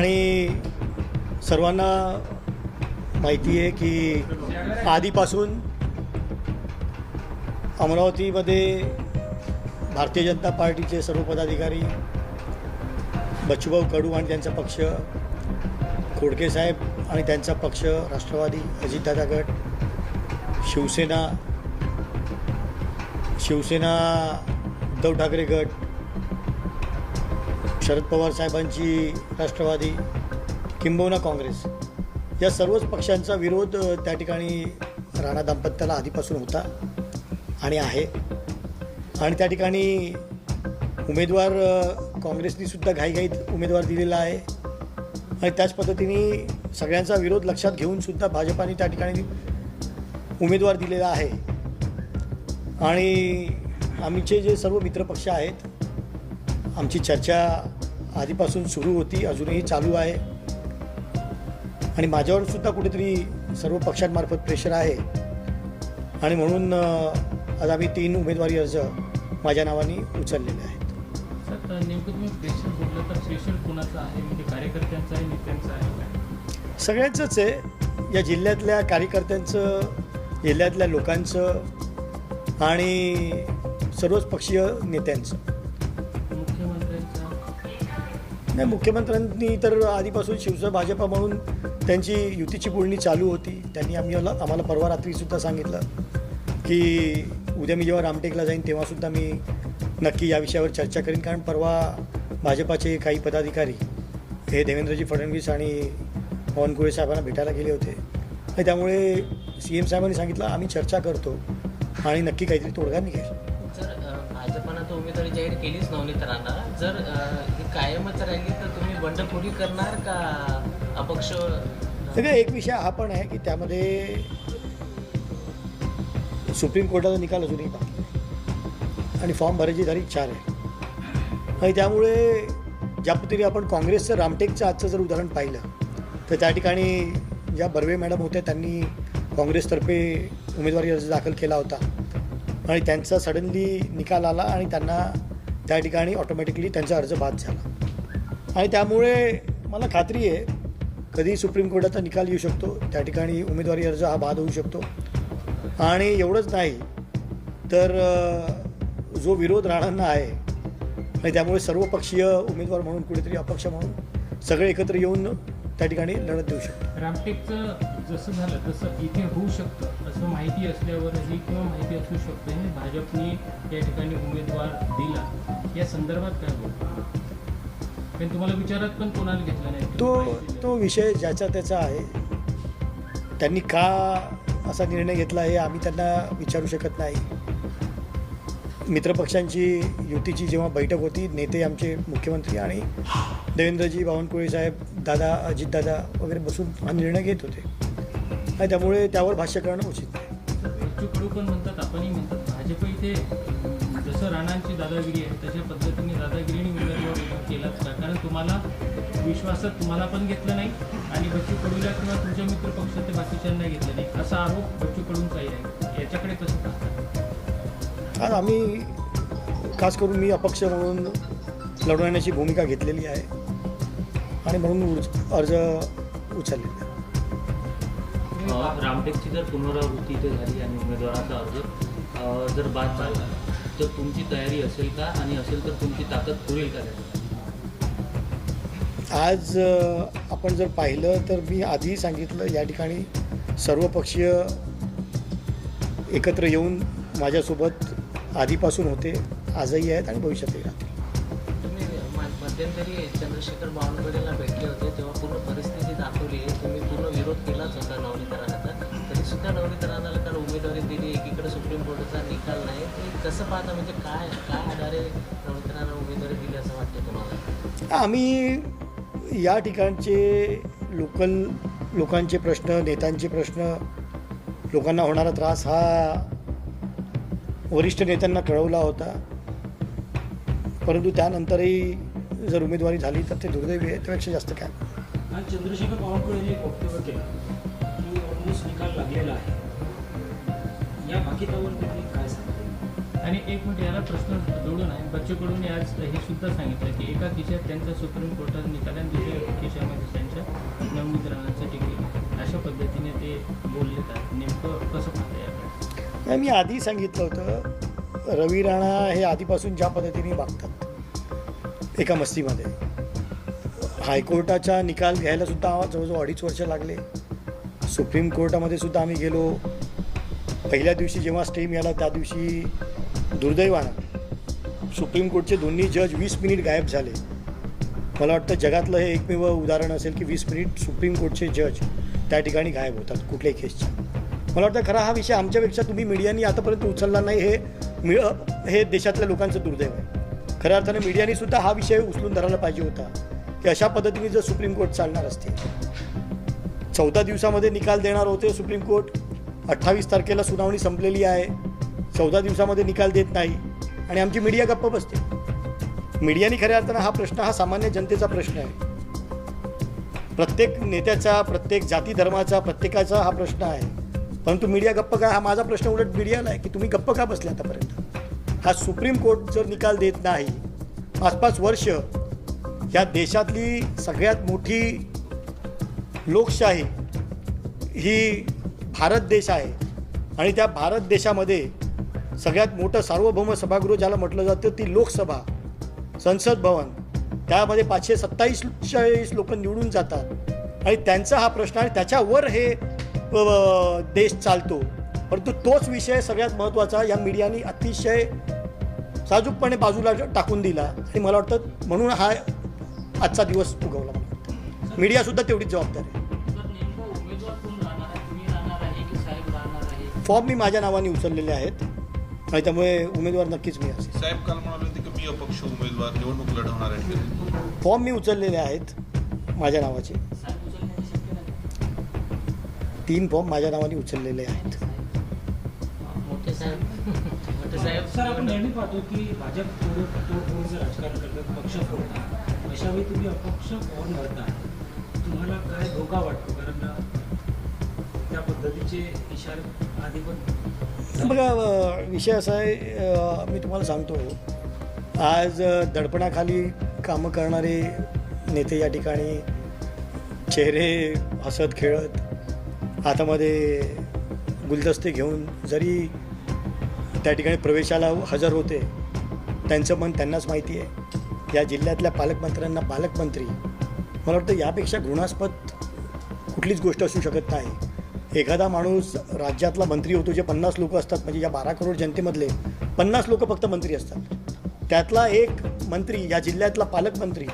आणि सर्वांना माहिती आहे की आधीपासून अमरावतीमध्ये भारतीय जनता पार्टीचे सर्व पदाधिकारी बच्चूभाऊ कडू आणि त्यांचा पक्ष खोडके साहेब आणि त्यांचा पक्ष राष्ट्रवादी अजितदादा गट शिवसेना शिवसेना उद्धव ठाकरे गट शरद पवार साहेबांची राष्ट्रवादी किंबहुना काँग्रेस या सर्वच पक्षांचा विरोध त्या ठिकाणी राणा दाम्पत्याला आधीपासून होता आणि आहे. आणि त्या ठिकाणी उमेदवार काँग्रेसनीसुद्धा काँग्रेसनी सुद्धा घाईघाईत उमेदवार दिलेला आहे. आणि त्याच पद्धतीने सगळ्यांचा विरोध लक्षात घेऊन सुद्धा भाजपाने त्या ठिकाणी उमेदवार दिलेला आहे. आणि आमचे जे सर्व मित्रपक्ष आहेत आमची चर्चा आधीपासून सुरू होती अजूनही चालू आहे. आणि माझ्यावर सुद्धा कुठेतरी सर्व पक्षांमार्फत प्रेशर आहे. आणि म्हणून आज आम्ही तीन उमेदवारी अर्ज माझ्या नावाने उचललेले आहेत. म्हणजे सगळ्यांचंच आहे. या जिल्ह्यातल्या कार्यकर्त्यांचं जिल्ह्यातल्या लोकांचं आणि सर्वच पक्षीय नेत्यांचं. नाही मुख्यमंत्र्यांनी तर आधीपासून शिवसेना भाजपा म्हणून त्यांची युतीची बोलणी चालू होती. त्यांनी आम्ही आम्हाला परवा रात्रीसुद्धा सांगितलं की उद्या मी जेव्हा रामटेकला जाईन तेव्हासुद्धा मी नक्की या विषयावर चर्चा करीन. कारण परवा भाजपाचे काही पदाधिकारी हे देवेंद्रजी फडणवीस आणि पवनकुळे साहेबांना भेटायला गेले होते. आणि त्यामुळे सी एम साहेबांनी सांगितलं आम्ही चर्चा करतो आणि नक्की काहीतरी तोडगा निघेल. जर भाजपानं तो उमेदवारी जाहीर केलीच नव्हती तर जर कायमच राहिली तर तुम्ही बंडखोरी करणार का अपक्ष? सगळं एक विषय हा पण आहे की त्यामध्ये सुप्रीम कोर्टाचा निकाल अजूनही बाकी आणि फॉर्म भरायची तारीख चार आहे. आणि त्यामुळे ज्या पद्धतीने आपण काँग्रेसचं रामटेकचं आजचं जर उदाहरण पाहिलं तर त्या ठिकाणी ज्या बर्वे मॅडम होत्या त्यांनी काँग्रेसतर्फे उमेदवारी अर्ज दाखल केला होता. आणि त्यांचा सडनली निकाल आला आणि त्यांना त्या ठिकाणी ऑटोमॅटिकली त्यांचा अर्ज बाद झाला. आणि त्यामुळे मला खात्री आहे कधी सुप्रीम कोर्टाचा निकाल येऊ शकतो त्या ठिकाणी उमेदवारी अर्ज हा बाद होऊ शकतो. आणि एवढंच नाही तर जो विरोध राणांना आहे आणि त्यामुळे सर्वपक्षीय उमेदवार म्हणून कुठेतरी अपक्ष म्हणून सगळे एकत्र येऊन त्या ठिकाणी लढत देऊ शकतो. रामटेकचं जसं झालं तसं इथे होऊ शकतं. माहिती असल्यावरही किंवा माहिती असू शकते भाजपने या ठिकाणी उमेदवार दिला. या संदर्भात काय बोलतो? कारण तुम्हाला विचारात पण कोणाला घेतला नाही? तो तो विषय ज्याचा त्याचा आहे. त्यांनी का असा निर्णय घेतला हे आम्ही त्यांना विचारू शकत नाही. मित्रपक्षांची युतीची जेव्हा बैठक होती नेते आमचे मुख्यमंत्री आणि देवेंद्रजी बावनकुळे साहेब दादा अजितदादा वगैरे बसून हा निर्णय घेत होते. आणि त्यामुळे त्यावर भाष्य करणं उचित पण म्हणतात आपणही म्हणतात. भाजप इथे जसं राणांची दादागिरी आहे तशा पद्धतीने दादागिरीने उमेदवार केलाच का? कारण तुम्हाला विश्वासात तुम्हाला पण घेतलं नाही आणि बच्चू कडूला किंवा तुमच्या मित्र पक्षात बाकीच्यांना घेतलं नाही. असा आरोप बच्चू कडूंचाही आहे याच्याकडे कसं पाहतात? आज आम्ही खास करून मी अपक्ष म्हणून लढवण्याची भूमिका घेतलेली आहे. आणि म्हणून अर्ज उचललेला आहे. रामटेकची जर पुनरावृत्ती इथे झाली आणि उमेदवाराचा अर्ज जर बाद झाला तर तुमची तयारी असेल का? आणि असेल तर तुमची ताकद पुरेल का आज आपण जर पाहिलं तर मी आधी सांगितलं या ठिकाणी सर्वपक्षीय एकत्र येऊन माझ्यासोबत आधीपासून होते आजही आहेत आणि भविष्यातही राहतील. मध्यंतरी चंद्रशेखर बावनकुळेला भेटले होते तेव्हा पूर्ण परिस्थिती दाखवली तुम्ही पूर्ण विरोध केलाच होता नवनीत राणाचा तरी सुद्धा नवनीत राणाला काल उमेदवारी दिली एकीकडे सुप्रीम कोर्टाचा निकाल नाही. ते कसं पाहता म्हणजे काय काय आधारे नवनीत राणा उमेदवारी दिली असं वाटतं तुम्हाला? आम्ही या ठिकाणचे लोकल लोकांचे प्रश्न नेत्यांचे प्रश्न लोकांना होणारा त्रास हा वरिष्ठ नेत्यांना कळवला होता. परंतु त्यानंतरही जर उमेदवारी झाली तर ते दुर्दैवी आहे त्यापेक्षा जास्त काय? आज चंद्रशेखर बावनकुळेने एक वक्तव्य केलं की ऑलमोस्ट निकाल लागलेला आहे. या भाकितावर तुम्ही काय सांगता आणि एक मिनिट याला प्रश्न जोडून आहे. बच्चू कडून आज हे सुद्धा सांगितलं की एका खिशात त्यांच्या सुप्रीम कोर्टात निकालात दुसऱ्या खिशामध्ये त्यांच्या नवनीत राणांचं तिकीट अशा पद्धतीने ते बोलले आहेत नेमकं कसं पाहता याकडे? मी आधी सांगितलं होतं रवी राणा हे आधीपासून ज्या पद्धतीने वागतात एका मस्तीमध्ये. हायकोर्टाचा निकाल घ्यायला सुद्धा जवळजवळ अडीच वर्ष लागले. सुप्रीम कोर्टामध्ये सुद्धा आम्ही गेलो. पहिल्या दिवशी जेव्हा स्टे मिळाला त्या दिवशी दुर्दैवानं सुप्रीम कोर्टचे दोन्ही जज वीस मिनिट गायब झाले. मला वाटतं जगातलं हे एकमेव उदाहरण असेल की वीस मिनिट सुप्रीम कोर्टचे जज त्या ठिकाणी गायब होतात कुठल्याही केसच्या. मला वाटतं खरा हा विषय आमच्यापेक्षा तुम्ही मीडियानी आतापर्यंत उचलला नाही हे मिळ हे देशातल्या लोकांचं दुर्दैव आहे. खऱ्या अर्थाने मीडियाने सुद्धा हा विषय उचलून धरायला पाहिजे होता. की अशा पद्धतीने जर सुप्रीम कोर्ट चालणार असते चौदा दिवसामध्ये निकाल देणार होते सुप्रीम कोर्ट. अठ्ठावीस तारखेला सुनावणी संपलेली आहे. चौदा दिवसामध्ये निकाल देत नाही. आणि आमची मीडिया गप्प बसते. मीडियाने खऱ्या अर्थानं हा प्रश्न हा सामान्य जनतेचा प्रश्न आहे. प्रत्येक नेत्याचा प्रत्येक जाती धर्माचा प्रत्येकाचा हा प्रश्न आहे. परंतु मीडिया गप्प का हा माझा प्रश्न उलट मीडियाला आहे की तुम्ही गप्प का बसले आतापर्यंत? हा सुप्रीम कोर्ट जर निकाल देत नाही पाच पाच वर्ष या देशातली सगळ्यात मोठी लोकशाही ही भारत देश आहे. आणि त्या भारत देशामध्ये सगळ्यात मोठं सार्वभौम सभागृह ज्याला म्हटलं जातं ती लोकसभा संसद भवन त्यामध्ये पाचशे सत्तावीस चाळीस लोक निवडून जातात. आणि त्यांचा हा प्रश्न आणि त्याच्यावर हे देश चालतो. परंतु तोच विषय सगळ्यात महत्त्वाचा या मीडियाने अतिशय साजूकपणे बाजूला टाकून दिला. आणि मला वाटतं म्हणून हा आजचा दिवस उगवला मला. वाटतं मीडियासुद्धा तेवढीच जबाबदार आहे. फॉर्म मी माझ्या नावाने उचललेले आहेत. आणि त्यामुळे उमेदवार नक्कीच मी असेल. साहेब काल म्हणाले होते की मी अपक्ष उमेदवार निवडणूक लढवणार आहे. फॉर्म मी उचललेले आहेत माझ्या नावाचे. तीन फॉर्म माझ्या नावाने उचललेले आहेत. सर आपण नेहमी पाहतो की भाजप तोडफोडीचं राजकारण करतात पक्ष फोडतात. अशा वेळी तुम्ही अपक्ष फॉर्म भरता तुम्हाला काय धोका वाटतो? कारण त्या पद्धतीचे इशारे आधी पण बघा विषय असा आहे मी तुम्हाला सांगतो. आज दडपणाखाली कामं करणारे नेते या ठिकाणी चेहरे हसत खेळत हातामध्ये गुलदस्ते घेऊन जरी त्या ठिकाणी प्रवेशाला हजर होते. त्यांचं मन त्यांनाच माहिती आहे. या जिल्ह्यातल्या पालकमंत्र्यांना पालकमंत्री मला वाटतं यापेक्षा घृणास्पद कुठलीच गोष्ट असू शकत नाही. एखादा माणूस राज्यातला मंत्री होतो जे पन्नास लोक असतात म्हणजे या बारा करोड जनतेमधले पन्नास लोक फक्त मंत्री असतात. त्यातला एक मंत्री या जिल्ह्यातला पालकमंत्री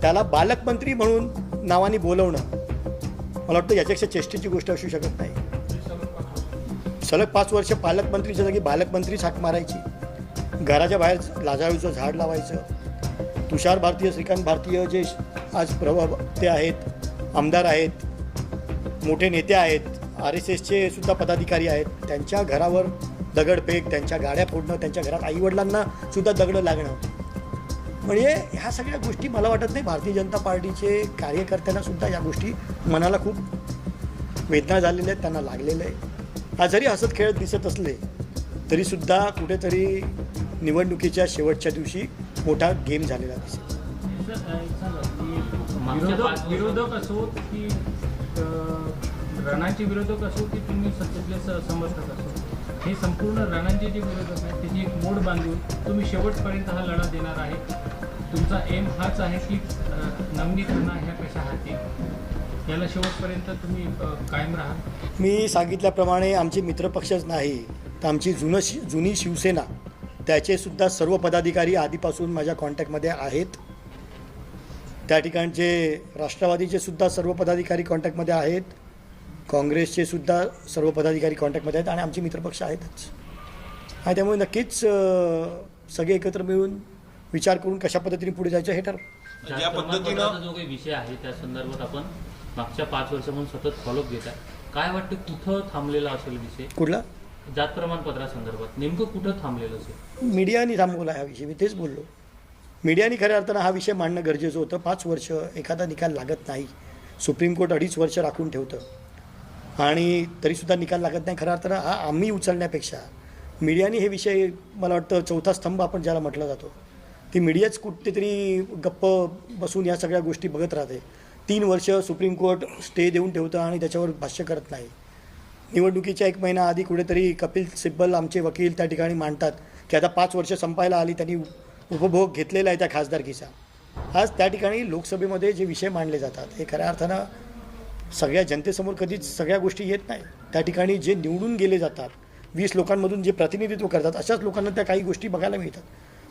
त्याला बालकमंत्री म्हणून नावाने बोलवणं मला वाटतं याच्यापेक्षा चेष्टेची गोष्ट असू शकत नाही. सलग पाच वर्ष पालकमंत्रीच्या जागी बालकमंत्रीच हाक मारायची. घराच्या बाहेर लाजाळूचं झाड लावायचं. तुषार भारतीय श्रीकांत भारतीय जे आज प्रभाव ते आहेत आमदार आहेत मोठे नेते आहेत आर एस एसचे सुद्धा पदाधिकारी आहेत त्यांच्या घरावर दगडफेक त्यांच्या गाड्या फोडणं त्यांच्या घरात आईवडिलांना सुद्धा दगडं लागणं. म्हणजे ह्या सगळ्या गोष्टी मला वाटत नाही भारतीय जनता पार्टीचे कार्यकर्त्यांना सुद्धा या गोष्टी मनाला खूप वेदना झालेल्या आहेत त्यांना लागलेलं आहे आज जरी हसत खेळत दिसत असले तरीसुद्धा कुठेतरी निवडणुकीच्या शेवटच्या दिवशी मोठा गेम झालेला दिसेल विरोधक असो की रणाचे विरोधक असो की तुम्ही सत्तेतले समर्थक असो हे संपूर्ण रणांचे जे विरोधक आहेत त्याची एक मोड बांधून तुम्ही शेवटपर्यंत हा लढा देणार आहे. तुमचा एम हाच आहे की अ, नवनीत राणा ह्या कशा हाती? याला शेवटपर्यंत तुम्ही कायम राहा. मी सांगितल्याप्रमाणे आमचे मित्रपक्षच नाही तर आमची जुनं शि जुनी शिवसेना त्याचे सुद्धा सर्व पदाधिकारी आधीपासून माझ्या कॉन्टॅक्टमध्ये आहेत. त्या ठिकाणचे राष्ट्रवादीचे सुद्धा सर्व पदाधिकारी कॉन्टॅक्टमध्ये आहेत. काँग्रेसचे सुद्धा सर्व पदाधिकारी कॉन्टॅक्टमध्ये आहेत आणि आमचे मित्रपक्ष आहेतच. आणि त्यामुळे नक्कीच सगळे एकत्र मिळून विचार करून कशा पद्धतीने पुढे जायचं हे ठरवू. ज्या पद्धतीनं- जो काही विषय आहे त्या संदर्भात आपण मागच्या पाच वर्षापासून सतत फॉलोअप घेत आहे. काय वाटतं कुठं थांबलेला असेल विषय? कुठला? जात प्रमाणपत्रासंदर्भात. नेमकं कुठं थांबलेलं असेल? मीडियाने थांबवला हा विषय. मी तेच बोललो. मीडियाने खऱ्या अर्थानं हा विषय मांडणं गरजेचं होतं. पाच वर्ष एखादा निकाल लागत नाही. सुप्रीम कोर्ट अडीच वर्ष राखून ठेवतं. आणि तरीसुद्धा निकाल लागत नाही. खऱ्या अर्थानं हा आम्ही उचलण्यापेक्षा मीडियाने हे विषय मला वाटतं चौथा स्तंभ आपण ज्याला म्हटलं जातो ती मीडियाच कुठेतरी गप्प बसून या सगळ्या गोष्टी बघत राहते. तीन वर्ष सुप्रीम कोर्ट स्टे देऊन ठेवतं आणि त्याच्यावर भाष्य करत नाही. निवडणुकीच्या एक महिना आधी कुठेतरी कपिल सिब्बल आमचे वकील त्या ठिकाणी मांडतात की आता पाच वर्ष संपायला आली त्यांनी उपभोग घेतलेला आहे त्या खासदारकीचा. आज त्या ठिकाणी लोकसभेमध्ये जे विषय मांडले जातात हे खऱ्या अर्थानं सगळ्या जनतेसमोर कधीच सगळ्या गोष्टी येत नाही. त्या ठिकाणी जे निवडून गेले जातात वीस लोकांमधून जे प्रतिनिधित्व करतात अशाच लोकांना त्या काही गोष्टी बघायला मिळतात.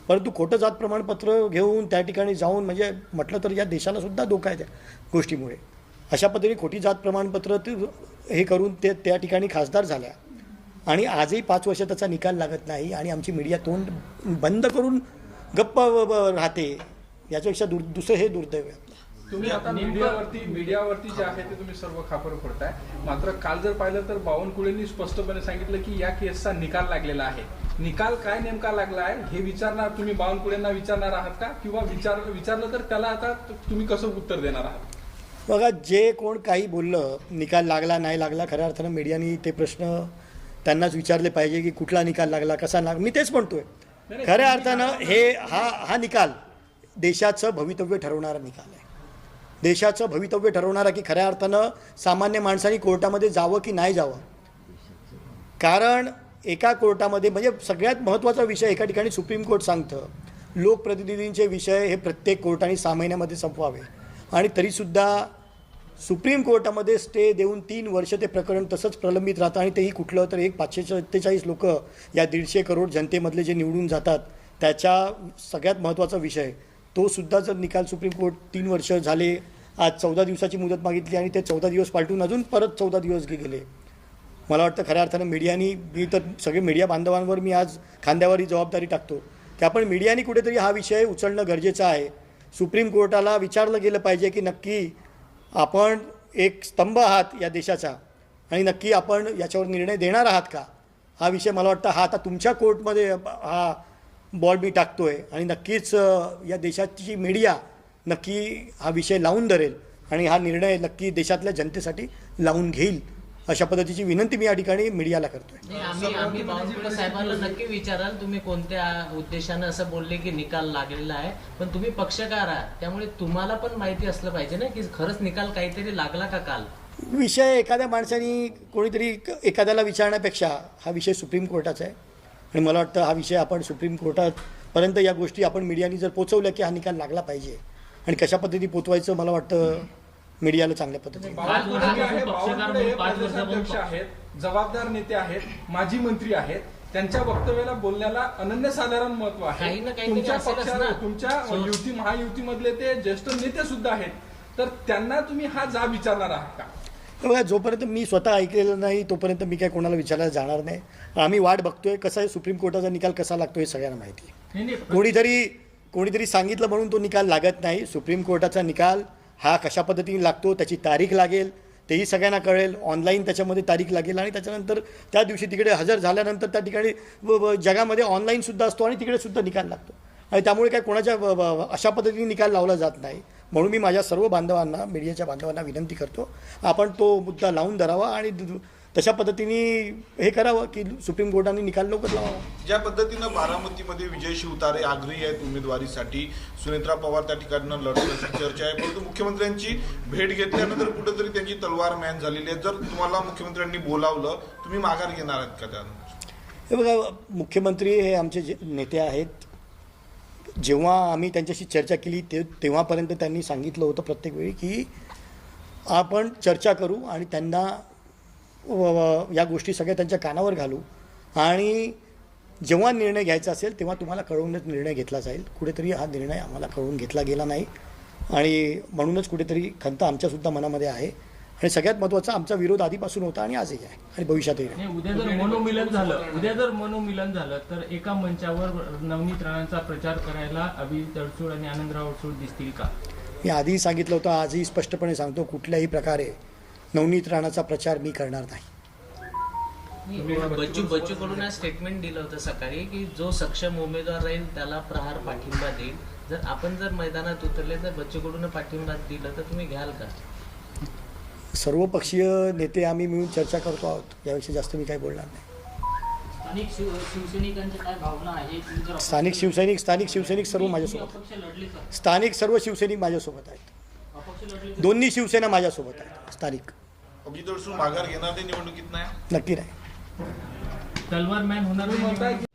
परंतु खोटं जात प्रमाणपत्र घेऊन त्या ठिकाणी जाऊन म्हणजे म्हटलं तर या देशाला सुद्धा धोका आहे त्या गोष्टीमुळे. अशा पद्धतीने खोटी जात प्रमाणपत्र ते हे करून ते त्या ठिकाणी खासदार झाल्या. आणि आजही पाच वर्ष त्याचा निकाल लागत नाही आणि आमची मीडिया तोंड बंद करून गप्प राहते याच्यापेक्षा दुर दुसरं हे दुर्दैव आहे. तुम्ही आता मीडियावरती मीडियावरती जे आहे ते तुम्ही सर्व खापर फोडताय. मात्र काल जर पाहिलं तर बावनकुळेंनी स्पष्टपणे सांगितलं की या केसचा निकाल लागलेला आहे. निकाल काय नेमका लागला आहे हे विचारणार तुम्ही बावनकुळेंना विचारणार आहात का? किंवा विचार विचारलं तर त्याला आता तुम्ही कसं उत्तर देणार आहात? बघा जे कोण काही बोललं निकाल लागला नाही लागला खऱ्या अर्थानं मीडियानी ते प्रश्न त्यांनाच विचारले पाहिजे की कुठला निकाल लागला कसा लागला मी तेच म्हणतोय. खऱ्या अर्थानं हे हा हा निकाल देशाचं भवितव्य ठरवणारा निकाल आहे. देशाचं भवितव्य ठरवणारा की खऱ्या अर्थानं सामान्य माणसांनी कोर्टामध्ये जावं की नाही जावं? कारण एका कोर्टामध्ये म्हणजे सगळ्यात महत्त्वाचा विषय एका ठिकाणी सुप्रीम कोर्ट सांगतं लोकप्रतिनिधींचे विषय हे प्रत्येक कोर्टाने सहा महिन्यामध्ये संपवावे. आणि तरीसुद्धा सुप्रीम कोर्टामध्ये स्टे देऊन तीन वर्ष ते प्रकरण तसंच प्रलंबित राहतं आणि तेही कुठलं तर एक पाचशे सत्तेचाळीस लोक या दीडशे करोड जनतेमधले जे निवडून जातात त्याच्या सगळ्यात महत्त्वाचा विषय तो सुद्धा जर निकाल सुप्रीम कोर्ट तीन वर्ष झाले आज चौदा दिवसाची मुदत मागितली आणि ते चौदा दिवस पालटून अजून परत चौदा दिवस गे- गेले. मला वाटतं खऱ्या अर्थानं मीडियानी मी तर सगळे मीडिया बांधवांवर मी आज खांद्यावर ही जबाबदारी टाकतो. की आपण मीडियानी कुठेतरी हा विषय उचलणं गरजेचं आहे. सुप्रीम कोर्टाला विचारलं गेलं पाहिजे की नक्की आपण एक स्तंभ आहात या देशाचा आणि नक्की आपण याच्यावर निर्णय देणार आहात का? हा विषय मला वाटतं हा आता तुमच्या कोर्टमध्ये हा बॉल मी टाकतो आहे आणि नक्कीच या देशाची मीडिया नक्की हा विषय लावून धरेल आणि हा निर्णय नक्की देशातल्या जनतेसाठी लावून घेईल. अशा पद्धतीची विनंती मी या ठिकाणी मीडियाला करतोय. आम्ही आम्ही बावनकुळे साहेबांना नक्की विचाराल तुम्ही कोणत्या उद्देशानं असं बोलले की निकाल लागलेला आहे? पण तुम्ही पक्षकार आहात त्यामुळे तुम्हाला पण माहिती असलं पाहिजे ना की खरंच निकाल काहीतरी लागला का काल? विषय एखाद्या माणसाने कोणीतरी एखाद्याला विचारण्यापेक्षा हा विषय सुप्रीम कोर्टाचा आहे. आणि मला वाटतं हा विषय आपण सुप्रीम कोर्टापर्यंत या गोष्टी आपण मीडियाने जर पोचवल्या की हा निकाल लागला पाहिजे. आणि कशा पद्धती पोचवायचं मला वाटतं मीडियाला चांगल्या पद्धतीने. बावनकुळे जे आहे, बावनकुळे हे प्रदेशाध्यक्ष आहेत जबाबदार नेते आहेत माजी मंत्री आहेत. त्यांच्या वक्तव्याला बोलण्याला अनन्यसाधारण महत्त्व आहे. काही ना काहीतरी तुमच्या असेलच पक्षा ना. तुमच्या So- युती महायुतीमधले ते ज्येष्ठ नेते सुद्धा आहेत. तर त्यांना तुम्ही हा जाब विचारणार आहात का? बघा जोपर्यंत मी स्वतः ऐकलेलं नाही तोपर्यंत मी काय कोणाला विचारायला जाणार नाही. आम्ही वाट बघतोय कसं आहे सुप्रीम कोर्टाचा निकाल कसा लागतो हे सगळ्यांना माहिती आहे. कोणीतरी कोणीतरी सांगितलं म्हणून तो निकाल लागत नाही. सुप्रीम कोर्टाचा निकाल हा कशा पद्धतीने लागतो त्याची तारीख लागेल तेही सगळ्यांना कळेल. ऑनलाईन त्याच्यामध्ये तारीख लागेल आणि त्याच्यानंतर त्या दिवशी तिकडे हजर झाल्यानंतर त्या ठिकाणी जगामध्ये ऑनलाईनसुद्धा असतो आणि तिकडेसुद्धा निकाल लागतो. आणि त्यामुळे काय कोणाच्या व- अशा पद्धतीने निकाल लावला जात नाही. म्हणून मी माझ्या सर्व बांधवांना मीडियाच्या बांधवांना विनंती करतो आपण तो मुद्दा लावून धरावा आणि दु- तशा पद्धतीने हे करावं की सुप्रीम कोर्टाने निकाल लवकर लावावा. ज्या पद्धतीनं बारामतीमध्ये विजय शिवतारे आग्रही आहेत उमेदवारीसाठी सुनेत्रा पवार त्या ठिकाणी लढत अशी चर्चा आहे परंतु मुख्यमंत्र्यांची भेट घेतल्यानंतर कुठेतरी त्यांची तलवार मॅन झालेली आहे. जर तुम्हाला मुख्यमंत्र्यांनी बोलावलं तुम्ही माघार घेणार आहेत का त्यानं हे बघा मुख्यमंत्री हे आमचे जे नेते आहेत. जेव्हा आम्ही त्यांच्याशी चर्चा केली ते तेव्हापर्यंत त्यांनी सांगितलं होतं प्रत्येक वेळी की आपण चर्चा करू आणि त्यांना या गोष्टी सगळ्या त्यांच्या कानावर घालू. आणि जेव्हा निर्णय घ्यायचा असेल तेव्हा तुम्हाला कळवूनच निर्णय घेतला जाईल. कुठेतरी हा निर्णय आम्हाला कळवून घेतला गेला नाही. आणि म्हणूनच कुठेतरी खंत आमच्यासुद्धा मनामध्ये आहे. आणि सगळ्यात महत्त्वाचा आमचा विरोध आधीपासून होता आणि आजही आहे. आणि भविष्यातही उद्या जर मनोमिलन झालं उद्या जर मनोमिलन झालं तर एका मंचावर नवनीत राणांचा प्रचार करायला अभिजित अडसूळ आणि आनंदराव अडसूळ दिसतील का? मी आधीही सांगितलं होतं आजही स्पष्टपणे सांगतो कुठल्याही प्रकारे नवनीत राणाचा प्रचार मी करणार नाही. बच्चू बच्चू कडून स्टेटमेंट दिलं होतं सकाळी की जो सक्षम उमेदवार राहील त्याला प्रहार पाठिंबा देईल. जर आपण जर मैदानात उतरले तर बच्चू कडून पाठिंबा दिला तर तुम्ही घ्याल का? सर्व पक्षीय नेते आम्ही मिळून चर्चा करतो आहोत. याविषयी जास्त मी काही बोलणार नाही. स्थानिक स्थानिक शिवसैनिक स्थानिक शिवसैनिक सर्व माझ्यासोबत स्थानिक सर्व शिवसैनिक माझ्यासोबत आहेत. दोन्ही शिवसेना माझ्यासोबत आहेत. स्थानिक. अभिजित माघार घेणार ते निवडणुकीत नाही? नक्की नाही. तलवार मॅन होणार